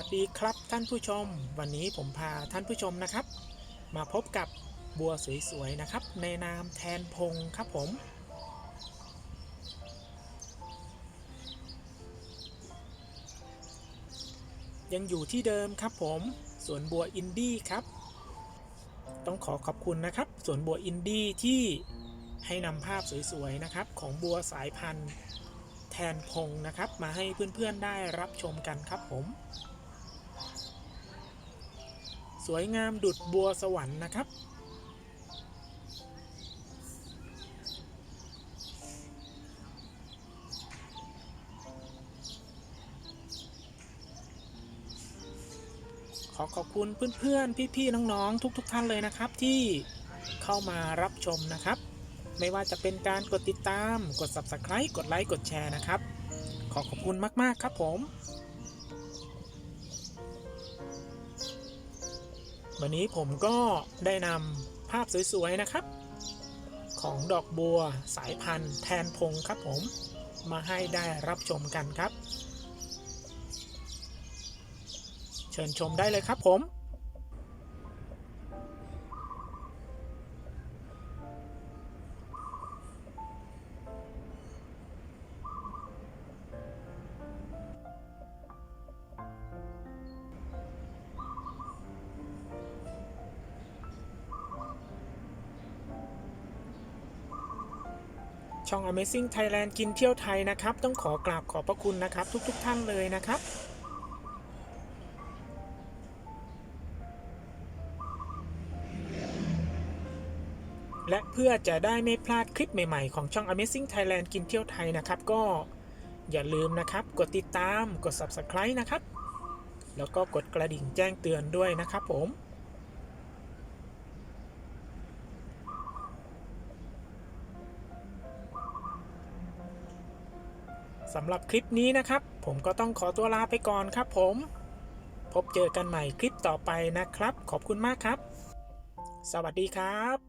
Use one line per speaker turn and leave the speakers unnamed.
สวัสดีครับท่านผู้ชม วันนี้ผมพาท่านผู้ชมนะครับ มาพบกับบัวสวยๆนะครับ ในนามแทนพงครับผม ยังอยู่ที่เดิมครับผมสวนบัวอินดี้ครับ ต้องขอขอบคุณนะครับสวนบัวอินดี้ที่ให้นำภาพสวยๆนะครับ ของบัวสายพันธุ์แทนพงนะครับมาให้เพื่อนๆได้รับชมกันครับผม สวยงามดุดบัวสวรรค์นะครับ ขอขอบคุณเพื่อนๆ พี่ๆ น้องๆ ทุก ๆ ท่านเลยนะครับที่เข้ามารับชมนะครับ ไม่ว่าจะเป็นการกดติดตาม กด Subscribe กดไลค์ กดแชร์นะครับ ขอขอบคุณมากๆ ครับผม วันนี้ผมก็ได้นำภาพสวยๆนะครับ ของดอกบัวสายพันธุ์แทนพงครับผมมาให้ได้รับชมกันครับ เชิญชมได้เลยครับผม ช่อง Amazing Thailand กินเที่ยวไทยนะครับ ต้องขอกราบขอบพระคุณนะครับ ทุกๆทท่านเลยนะครับและเพื่อจะได้ไม่พลาดคลิปใหม่ๆ ของช่อง Amazing Thailand กินเที่ยวไทยนะครับ ก็อย่าลืมนะครับ กดติดตาม กด Subscribe นะครับ แล้วก็กดกระดิ่งแจ้งเตือนด้วยนะครับผม สำหรับคลิปนี้นะครับ ผมก็ต้องขอตัวลาไปก่อนครับผม พบเจอกันใหม่คลิปต่อไปนะครับ ขอบคุณมากครับ สวัสดีครับ